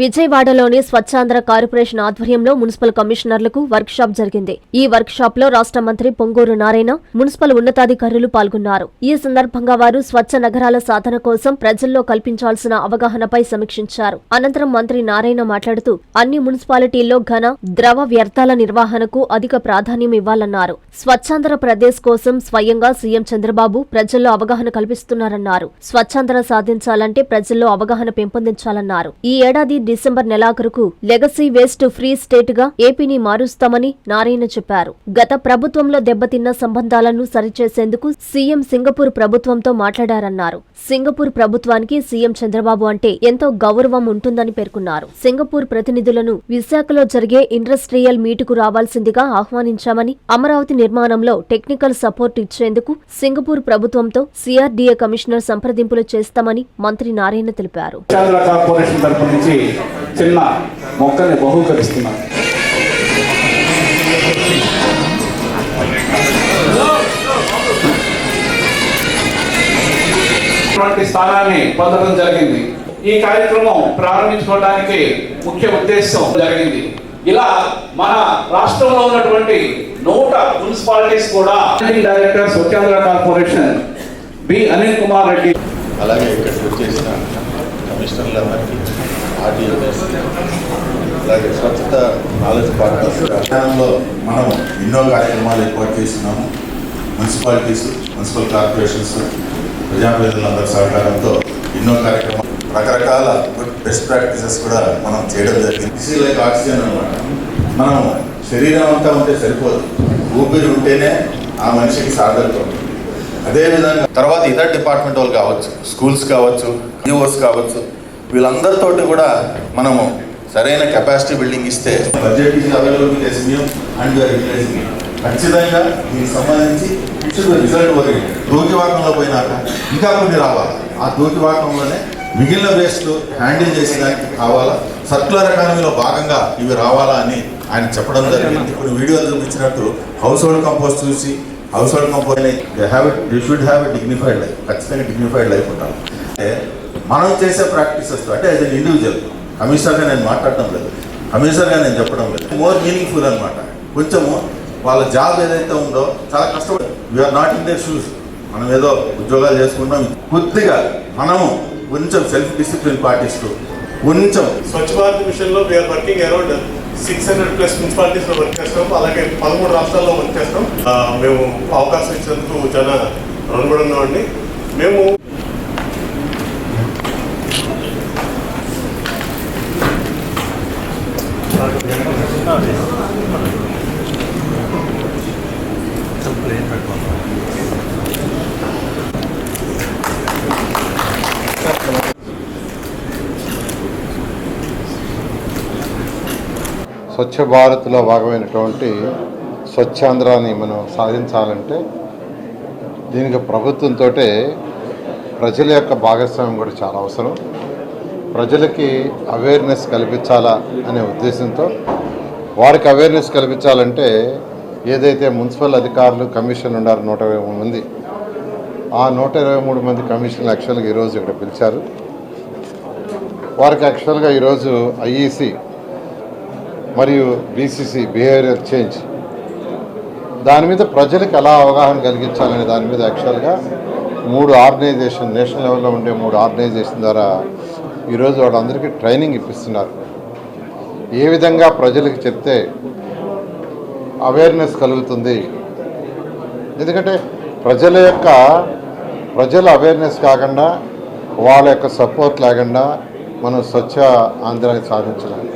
విజయవాడలోని స్వచ్ఛాంధ్ర కార్పొరేషన్ ఆధ్వర్యంలో మున్సిపల్ కమిషనర్లకు వర్క్ షాప్ జరిగింది. ఈ వర్క్ షాప్లో రాష్ట్ర మంత్రి పొంగూరు నారాయణ మున్సిపల్ ఉన్నతాధికారులు పాల్గొన్నారు. ఈ సందర్భంగా వారు స్వచ్ఛ నగరాల సాధన కోసం ప్రజల్లో కల్పించాల్సిన అవగాహనపై సమీక్షించారు. అనంతరం మంత్రి నారాయణ మాట్లాడుతూ అన్ని మున్సిపాలిటీల్లో ఘన ద్రవ వ్యర్థాల నిర్వహణకు అధిక ప్రాధాన్యం ఇవ్వాలన్నారు. స్వచ్ఛాంధ్ర ప్రదేశ్ కోసం స్వయంగా సీఎం చంద్రబాబు ప్రజల్లో అవగాహన కల్పిస్తున్నారన్నారు. స్వచ్ఛాంధ్ర సాధించాలంటే ప్రజల్లో అవగాహన పెంపొందించాలన్నారు. ఈ ఏడాది డిసెంబర్ నెలాఖరుకు లెగసీ వేస్ట్ ఫ్రీ స్టేట్గా ఏపీని మారుస్తామని నారాయణ చెప్పారు. గత ప్రభుత్వంలో దెబ్బతిన్న సంబంధాలను సరిచేసేందుకు సీఎం సింగపూర్ ప్రభుత్వంతో మాట్లాడారన్నారు. సింగపూర్ ప్రభుత్వానికి సీఎం చంద్రబాబు అంటే ఎంతో గౌరవం ఉంటుందని పేర్కొన్నారు. సింగపూర్ ప్రతినిధులను విశాఖలో జరిగే ఇండస్ట్రియల్ మీటుకు రావాల్సిందిగా ఆహ్వానించామని అమరావతి నిర్మాణంలో టెక్నికల్ సపోర్ట్ ఇచ్చేందుకు సింగపూర్ ప్రభుత్వంతో సీఆర్డీఏ కమిషనర్ సంప్రదింపులు చేస్తామని మంత్రి నారాయణ తెలిపారు. కార్పొరేషన్ తరపు నుంచి చిన్న మొక్కని బహూకరిస్తున్నారు. ఇటువంటి స్థానాన్ని పొందడం జరిగింది. ఈ కార్యక్రమం ప్రారంభించుకోవడానికి ముఖ్య ఉద్దేశం జరిగింది. ఇలా మన రాష్ట్రంలో ఉన్నటువంటి నూట మున్సిపాలిటీస్ కూడా director Swachhandhra corporation B Anil Kumar Reddy అలాగే ఇక్కడికి వచ్చేసిన వారికి ఆర్టీఓ అలాగే స్వచ్ఛత నాలెడ్జ్ విధానంలో మనం ఎన్నో కార్యక్రమాలు ఏర్పాటు చేస్తున్నాము. మున్సిపాలిటీస్ మున్సిపల్ కార్పొరేషన్స్ ప్రజాప్రతినిధులందరి సహకారంతో ఎన్నో కార్యక్రమాలు రకరకాల బెస్ట్ ప్రాక్టీసెస్ కూడా మనం చేయడం జరిగింది. దిస్ లైక్ ఆక్సిజన్ అనమాట మనం శరీరం అంతా ఉంటే సరిపోదు. ఊపిరి ఉంటేనే ఆ మనిషికి సాధకం అదేవిధంగా తర్వాత ఇతర డిపార్ట్మెంట్ వాళ్ళు కావచ్చు స్కూల్స్ కావచ్చు యూఓస్ కావచ్చు వీళ్ళందరితోటి కూడా మనము సరైన కెపాసిటీ బిల్డింగ్ ఇస్తే budget is available with SBM and utilising ఖచ్చితంగా దీనికి సంబంధించి ఇట్స్ రిజల్ట్ ఓరియంటెడ్ దూకివాకంలో పోయినాక ఇంకా కొన్ని రావాలి. ఆ దూకివాకంలోనే మిగిలిన వేస్ట్ హ్యాండిల్ చేసేదానికి కావాలా? సర్క్యులర్ ఎకానమీలో భాగంగా ఇవి రావాలా అని ఆయన చెప్పడం జరిగింది. కొన్ని వీడియోలు చూపించినట్టు హౌస్ హోల్డ్ కంపోస్ట్ చూసి household compost they have you should have a dignified life ఖచ్చితంగా డిగ్నిఫైడ్ లైఫ్ ఉంటాను అంటే మనం చేసే ప్రాక్టీసెస్ అంటే యాజ్ అన్ ఇండివిజువల్ కమిషనర్గా నేను మాట్లాడటం లేదు. కమిషనర్గా నేను చెప్పడం లేదు. మోర్ మీనింగ్ఫుల్ అనమాట కొంచెము వాళ్ళ జాబ్ ఏదైతే ఉందో చాలా కష్టపడి we are not in their shoes మనం ఏదో ఉద్యోగాలు చేసుకుంటాం కొద్దిగా మనము కొంచెం సెల్ఫ్ డిసిప్లిన్ పాటిస్తూ కొంచెం స్వచ్ఛ భారత్ మిషన్లో we are working around six hundred plus మున్సిపాలిటీస్లో work చేస్తాం. అలాగే పదమూడు రాష్ట్రాల్లో వర్క్ చేస్తాం. మేము అవకాశం ఇచ్చినందుకు చాలా రుణపడి ఉన్నామండి. మేము స్వచ్ఛ భారత్లో భాగమైనటువంటి స్వచ్ఛాంధ్రాన్ని మనం సాధించాలంటే దీనికి ప్రభుత్వంతో ప్రజల యొక్క భాగస్వామ్యం కూడా చాలా అవసరం. ప్రజలకి అవేర్నెస్ కల్పించాలా అనే ఉద్దేశంతో వారికి అవేర్నెస్ కల్పించాలంటే ఏదైతే మున్సిపల్ అధికారులు కమిషన్ ఉన్నారు నూట ఇరవై మూడు మంది ఆ నూట ఇరవై మూడు మంది కమిషన్లు యాక్చువల్గా ఈరోజు ఇక్కడ పిలిచారు. వారికి యాక్చువల్గా ఈరోజు ఐఈసి మరియు బీసీసీ బిహేవియర్ చేంజ్. దాని మీద ప్రజలకు ఎలా అవగాహన కలిగించాలనే దాని మీద యాక్చువల్గా మూడు ఆర్గనైజేషన్ నేషనల్ లెవెల్లో ఉండే మూడు ఆర్గనైజేషన్ ద్వారా ఈరోజు వాళ్ళందరికీ ట్రైనింగ్ ఇప్పిస్తున్నారు. ఏ విధంగా ప్రజలకు చెప్తే అవేర్నెస్ కలుగుతుంది. ఎందుకంటే ప్రజల యొక్క ప్రజల అవేర్నెస్ కాకుండా వాళ్ళ యొక్క సపోర్ట్ లేకుండా మనం స్వచ్ఛ ఆంధ్రాన్ని సాధించలేము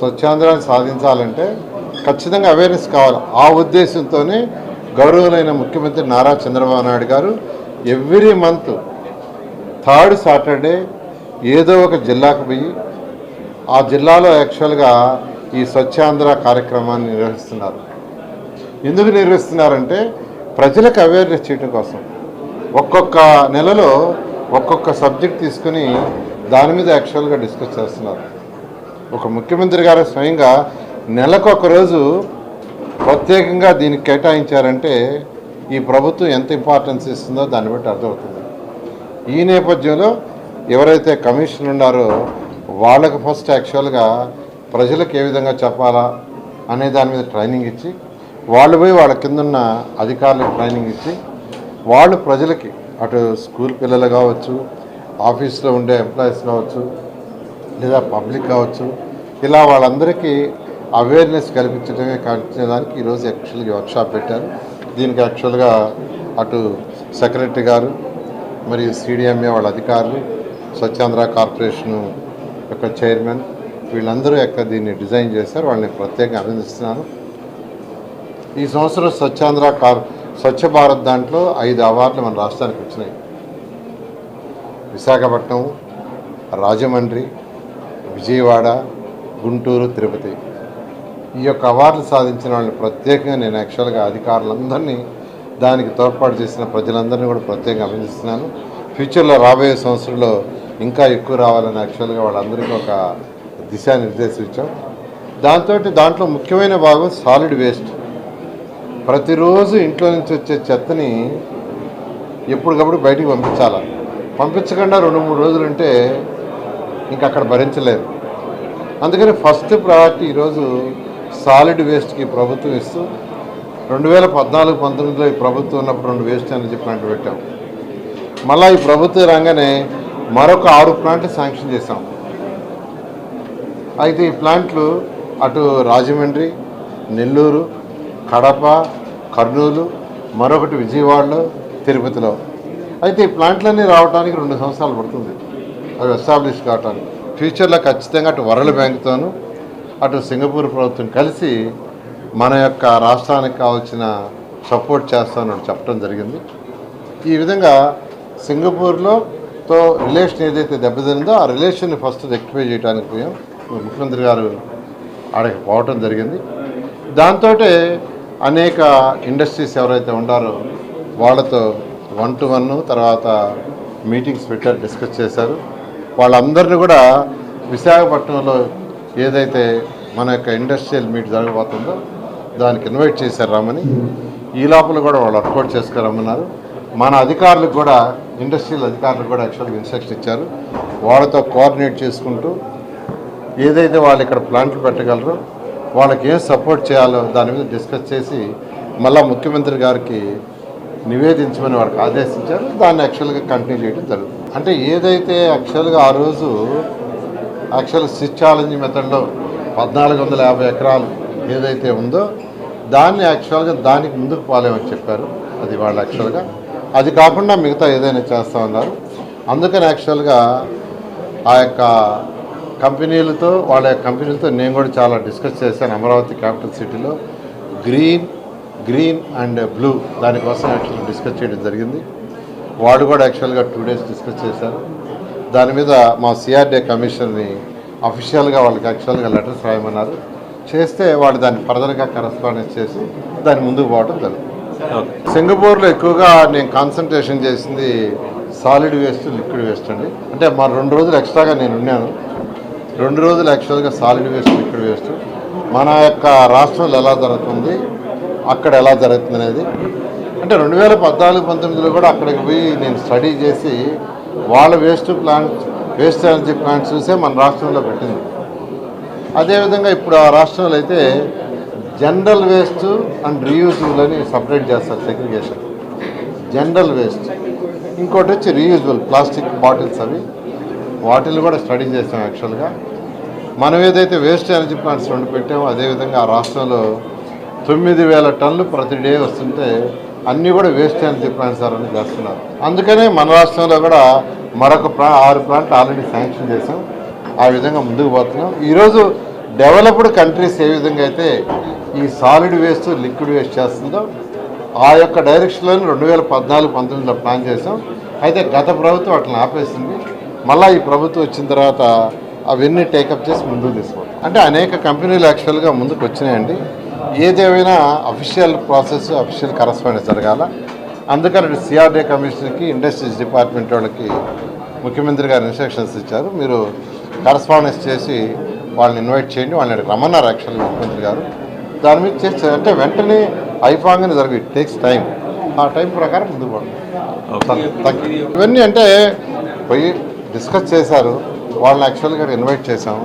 స్వచ్ఛాంధ్రాన్ని సాధించాలంటే ఖచ్చితంగా అవేర్నెస్ కావాలి. ఆ ఉద్దేశంతోనే గౌరవులైన ముఖ్యమంత్రి నారా చంద్రబాబు నాయుడు గారు ఎవ్రీ మంత్ థర్డ్ సాటర్డే ఏదో ఒక జిల్లాకు పోయి ఆ జిల్లాలో యాక్చువల్గా ఈ స్వచ్ఛాంధ్ర కార్యక్రమాన్ని నిర్వహిస్తున్నారు. ఎందుకు నిర్వహిస్తున్నారంటే ప్రజలకు అవేర్నెస్ చేయడం కోసం. ఒక్కొక్క నెలలో ఒక్కొక్క సబ్జెక్ట్ తీసుకుని దాని మీద యాక్చువల్గా డిస్కస్ చేస్తున్నారు. ఒక ముఖ్యమంత్రి గారు స్వయంగా నెలకు ఒక రోజు ప్రత్యేకంగా దీనికి కేటాయించారంటే ఈ ప్రభుత్వం ఎంత ఇంపార్టెన్స్ ఇస్తుందో దాన్ని బట్టి అర్థమవుతుంది. ఈ నేపథ్యంలో ఎవరైతే కమిషన్ ఉన్నారో వాళ్ళకు ఫస్ట్ యాక్చువల్గా ప్రజలకు ఏ విధంగా చెప్పాలా అనే దాని మీద ట్రైనింగ్ ఇచ్చి వాళ్ళు పోయి వాళ్ళ కిందన్న అధికారులకు ట్రైనింగ్ ఇచ్చి వాళ్ళు ప్రజలకి అటు స్కూల్ పిల్లలు కావచ్చు ఆఫీస్లో ఉండే ఎంప్లాయీస్ కావచ్చు లేదా పబ్లిక్ కావచ్చు ఇలా వాళ్ళందరికీ అవేర్నెస్ కల్పించడమే కల్పించడానికి ఈరోజు యాక్చువల్గా వర్క్షాప్ పెట్టారు. దీనికి యాక్చువల్గా అటు సెక్రటరీ గారు మరియు సిడిఎంఏ వాళ్ళ అధికారులు స్వచ్ఛాంధ్ర కార్పొరేషన్ యొక్క చైర్మన్ వీళ్ళందరూ యొక్క దీన్ని డిజైన్ చేశారు వాళ్ళని ప్రత్యేకంగా అభినందిస్తున్నాను. ఈ సంవత్సరం స్వచ్ఛాంధ్ర కార్ స్వచ్ఛ భారత్ దాంట్లో ఐదు అవార్డులు మన రాష్ట్రానికి వచ్చినాయి. విశాఖపట్నం రాజమండ్రి విజయవాడ గుంటూరు తిరుపతి. ఈ యొక్క అవార్డులు సాధించిన వాళ్ళని ప్రత్యేకంగా నేను యాక్చువల్గా అధికారులందరినీ దానికి తోడ్పాటు చేసిన ప్రజలందరినీ కూడా ప్రత్యేకంగా అభినందిస్తున్నాను. ఫ్యూచర్లో రాబోయే సంవత్సరంలో ఇంకా ఎక్కువ రావాలని యాక్చువల్గా వాళ్ళందరికీ ఒక దిశానిర్దేశించాం. దాంతో దాంట్లో ముఖ్యమైన భాగం సాలిడ్ వేస్ట్ ప్రతిరోజు ఇంట్లో నుంచి వచ్చే చెత్తని ఎప్పటికప్పుడు బయటికి పంపించాలా? పంపించకుండా రెండు మూడు రోజులు ఉంటే ఇంక అక్కడ భరించలేరు. అందుకని ఫస్ట్ ప్రయారిటీ ఈరోజు సాలిడ్ వేస్ట్కి ప్రభుత్వం ఇస్తూ రెండు వేల పద్నాలుగు పంతొమ్మిదిలో ఈ ప్రభుత్వం ఉన్నప్పుడు రెండు వేస్ట్ ఎనర్జీ ప్లాంట్ పెట్టాం. మళ్ళీ ఈ ప్రభుత్వం రాగానే మరొక ఆరు ప్లాంట్లు శాంక్షన్ చేశాం. అయితే ఈ ప్లాంట్లు అటు రాజమండ్రి నెల్లూరు కడప కర్నూలు మరొకటి విజయవాడలో తిరుపతిలో. అయితే ఈ ప్లాంట్లన్నీ రావడానికి రెండు సంవత్సరాలు పడుతుంది. అవి ఎస్టాబ్లిష్ కావటానికి. ఫ్యూచర్లో ఖచ్చితంగా అటు వరల్డ్ బ్యాంక్తోనూ అటు సింగపూర్ ప్రభుత్వం కలిసి మన యొక్క రాష్ట్రానికి కావాల్సిన సపోర్ట్ చేస్తామని చెప్పడం జరిగింది. ఈ విధంగా సింగపూర్లో తో రిలేషన్ ఏదైతే దెబ్బతిందో ఆ రిలేషన్ని ఫస్ట్ రెక్టిఫై చేయడానికి పోయాం. ముఖ్యమంత్రి గారు ఆడకి పోవటం జరిగింది. దాంతో అనేక ఇండస్ట్రీస్ ఎవరైతే ఉండారో వాళ్ళతో వన్ టు వన్ తర్వాత మీటింగ్స్ పెట్టారు డిస్కస్ చేశారు. వాళ్ళందరినీ కూడా విశాఖపట్నంలో ఏదైతే మన యొక్క ఇండస్ట్రియల్ మీట్ జరగబోతుందో దానికి ఇన్వైట్ చేశారు రమ్మని. ఈ లోపల కూడా వాళ్ళు వర్కౌట్ చేసుకురమ్మన్నారు. మన అధికారులకు కూడా ఇండస్ట్రియల్ అధికారులకు కూడా యాక్చువల్గా ఇన్స్ట్రక్షన్ ఇచ్చారు. వాళ్ళతో కోఆర్డినేట్ చేసుకుంటూ ఏదైతే వాళ్ళు ఇక్కడ ప్లాంట్లు పెట్టగలరో వాళ్ళకి ఏం సపోర్ట్ చేయాలో దాని మీద డిస్కస్ చేసి మళ్ళా ముఖ్యమంత్రి గారికి నివేదించమని వారికి ఆదేశించారు. దాన్ని యాక్చువల్గా కంటిన్యూ చేయడం జరుగుతుంది. అంటే ఏదైతే యాక్చువల్గా ఆ రోజు యాక్చువల్ సిచ్ ఛాలెంజ్ మెథడ్లో పద్నాలుగు వందల యాభై ఎకరాలు ఏదైతే ఉందో దాన్ని యాక్చువల్గా దానికి ముందుకు పోలేమని చెప్పారు. అది వాళ్ళు యాక్చువల్గా అది కాకుండా మిగతా ఏదైనా చేస్తామన్నారు అందుకని యాక్చువల్గా ఆ యొక్క కంపెనీలతో వాళ్ళ యొక్క కంపెనీలతో నేను కూడా చాలా డిస్కస్ చేశాను అమరావతి క్యాపిటల్ సిటీలో. గ్రీన్ గ్రీన్ అండ్ బ్లూ దానికోసం యాక్చువల్గా డిస్కస్ చేయడం జరిగింది. వాడు కూడా యాక్చువల్గా టూ డేస్ డిస్కస్ చేశారు. దాని మీద మా సిఆర్డే కమిషన్ని అఫీషియల్గా వాళ్ళకి యాక్చువల్గా లెటర్స్ రాయమన్నారు. చేస్తే వాళ్ళు దాన్ని ఫర్దర్గా కరస్పాండెన్స్ చేసి దాన్ని ముందుకు పోవడం జరుగుతుంది. సింగపూర్లో ఎక్కువగా నేను కాన్సన్ట్రేషన్ చేసింది సాలిడ్ వేస్ట్ లిక్విడ్ వేస్ట్ అండి. అంటే మా రెండు రోజులు ఎక్స్ట్రాగా నేను ఉన్నాను. రెండు రోజులు యాక్చువల్గా సాలిడ్ వేస్ట్ లిక్విడ్ వేస్ట్. మన యొక్క రాష్ట్రంలో ఎలా జరుగుతుంది అక్కడ ఎలా జరుగుతుంది అనేది. అంటే రెండు వేల పద్నాలుగు పంతొమ్మిదిలో కూడా అక్కడికి పోయి నేను స్టడీ చేసి వాళ్ళ waste plant waste energy plant చూసే మన రాష్ట్రంలో పెట్టింది. అదేవిధంగా ఇప్పుడు ఆ రాష్ట్రంలో అయితే జనరల్ వేస్ట్ అండ్ రీయూజబుల్ అని సపరేట్ చేస్తారు సెగ్రిగేషన్. General waste. ఇంకోటి వచ్చి రీయూజబుల్ ప్లాస్టిక్ బాటిల్స్ అవి. వాటిని కూడా స్టడీ చేసాం యాక్చువల్గా. మనం ఏదైతే వేస్ట్ ఎనర్జీ ప్లాంట్స్ రెండు పెట్టామో అదేవిధంగా ఆ రాష్ట్రంలో తొమ్మిది వేల టన్నులు ప్రతి డే వస్తుంటే అన్నీ కూడా వేస్ట్ ఎనర్జీ ప్లాంట్స్ అని చేస్తున్నారు. అందుకనే మన రాష్ట్రంలో కూడా మరొక ప్లా ఆరు ప్లాంట్లు ఆల్రెడీ శాంక్షన్ చేసాం ఆ విధంగా ముందుకు పోతున్నాం. ఈరోజు డెవలప్డ్ కంట్రీస్ ఏ విధంగా అయితే ఈ సాలిడ్ వేస్ట్ లిక్విడ్ వేస్ట్ చేస్తుందో ఆ యొక్క డైరెక్షన్లోనే రెండు వేల పద్నాలుగు పంతొమ్మిదిలో ప్లాన్ చేసాం అయితే గత ప్రభుత్వం అట్లా ఆపేసింది. మళ్ళీ ఈ ప్రభుత్వం వచ్చిన తర్వాత అవన్నీ టేకప్ చేసి ముందుకు తీసుకోవాలి అంటే అనేక కంపెనీలు యాక్చువల్గా ముందుకు వచ్చినాయండి. ఏదేమైనా అఫీషియల్ ప్రాసెస్ అఫీషియల్ కరస్పాండెన్స్ జరగాల. అందుకని సిఆర్డీ కమిషన్కి ఇండస్ట్రీస్ డిపార్ట్మెంట్ వాళ్ళకి ముఖ్యమంత్రి గారు ఇన్స్ట్రక్షన్స్ ఇచ్చారు. మీరు కరస్పాండెన్స్ చేసి వాళ్ళని ఇన్వైట్ చేయండి. వాళ్ళని రమ్మన్నారు యాక్చువల్గా ముఖ్యమంత్రి గారు. దాని మీద చేస్తే అంటే వెంటనే అయిపోగానే జరగదు ఇట్ టేక్స్ టైం ఆ టైం ప్రకారం ముందుకు ఇవన్నీ అంటే పోయి డిస్కస్ చేశారు. వాళ్ళని యాక్చువల్గా ఇన్వైట్ చేశాము.